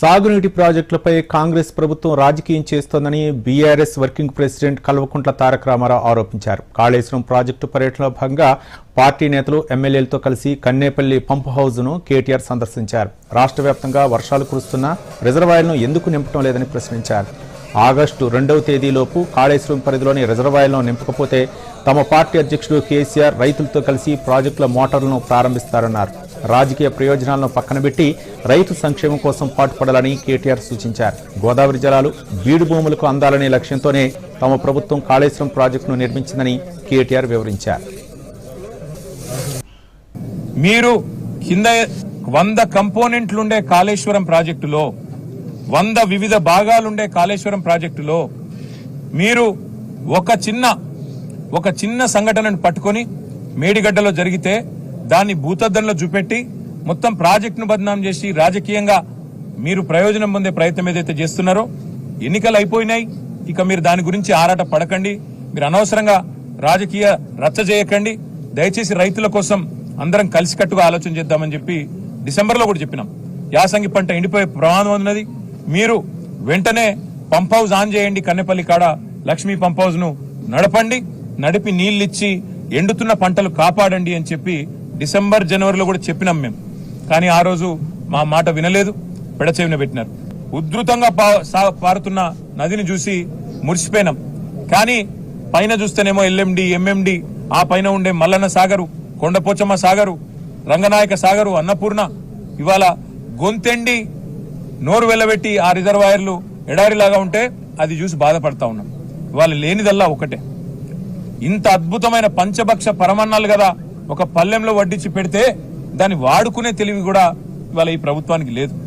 సాగునీటి ప్రాజెక్టులపై కాంగ్రెస్ ప్రభుత్వం రాజకీయం చేస్తోందని BRS working president Kalvakuntla Taraka Ramarao ఆరోపించారు. కాళేశ్వరం ప్రాజెక్టు పర్యటనలో భాగంగా పార్టీ నేతలు ఎమ్మెల్యేలతో కలిసి కన్నేపల్లి పంప్ హౌజ్ను కేటీఆర్ సందర్శించారు. రాష్ట్ర వర్షాలు కురుస్తున్నా రిజర్వాయర్లను ఎందుకు నింపడం లేదని ప్రశ్నించారు. ఆగస్టు రెండవ తేదీలోపు కాళేశ్వరం పరిధిలోని రిజర్వాయర్లను నింపకపోతే తమ పార్టీ అధ్యక్షుడు కేసీఆర్ రైతులతో కలిసి ప్రాజెక్టుల మోటార్లను ప్రారంభిస్తారన్నారు. రాజకీయ ప్రయోజనాలను పక్కనబెట్టి రైతు సంక్షేమం కోసం పాటుపడాలని కేటీఆర్ సూచించారు. గోదావరి జలాలు బీడు భూములకు అందాలనే లక్ష్యంతోనే తమ ప్రభుత్వం కాళేశ్వరం ప్రాజెక్టును నిర్మించిందని కేటీఆర్ వివరించారు. మీరు కింద వంద కంపోనెంట్లుండే కాళేశ్వరం ప్రాజెక్టులో వంద వివిధ భాగాలుండే కాళేశ్వరం ప్రాజెక్టులో మీరు ఒక చిన్న ఒక చిన్న సంఘటనను పట్టుకొని మేడిగడ్డలో జరిగితే దాన్ని భూతద్దంలో చూపెట్టి మొత్తం ప్రాజెక్టును బదనాం చేసి రాజకీయంగా మీరు ప్రయోజనం పొందే ప్రయత్నం ఏదైతే చేస్తున్నారో ఎన్నికలు అయిపోయినాయి. ఇక మీరు దాని గురించి ఆరాట పడకండి. మీరు అనవసరంగా రాజకీయ రచ్చ చేయకండి. దయచేసి రైతుల కోసం అందరం కలిసికట్టుగా ఆలోచన చేద్దామని చెప్పి డిసెంబర్లో కూడా చెప్పినాం. యాసంగి పంట ఎండిపోయే ప్రమాదం ఉన్నది. మీరు వెంటనే పంప్ హౌస్ ఆన్ చేయండి కన్నెపల్లి కాడ. లక్ష్మీ పంప్ హౌస్ను నడపండి నడిపి నీళ్ళిచ్చి ఎండుతున్న పంటలు కాపాడండి అని చెప్పి డిసెంబర్ జనవరిలో కూడా చెప్పినాం మేము. కానీ ఆ రోజు మా మాట వినలేదు పెడచెవిన పెట్టినారు. ఉధృతంగా పా- సా- పారుతున్న నదిని చూసి మురిసిపోయినాం. కానీ పైన చూస్తేనేమో ఎల్ఎండి ఎంఎండి ఆ పైన ఉండే మల్లన్న సాగరు కొండపోచమ్మ సాగరు రంగనాయక సాగరు అన్నపూర్ణ ఇవాళ గొంతెండి నోరు వెళ్ళబెట్టి ఆ రిజర్వాయర్లు ఎడారిలాగా ఉంటే అది చూసి బాధపడతా ఉన్నాం. వాళ్ళు లేనిదల్లా ఒకటే. ఇంత అద్భుతమైన పంచభక్ష పరమన్నాలు కదా ఒక పల్లెంలో వడ్డించి పెడితే దాన్ని వాడుకునే తెలివి కూడా ఇవాళ ఈ ప్రభుత్వానికి లేదు.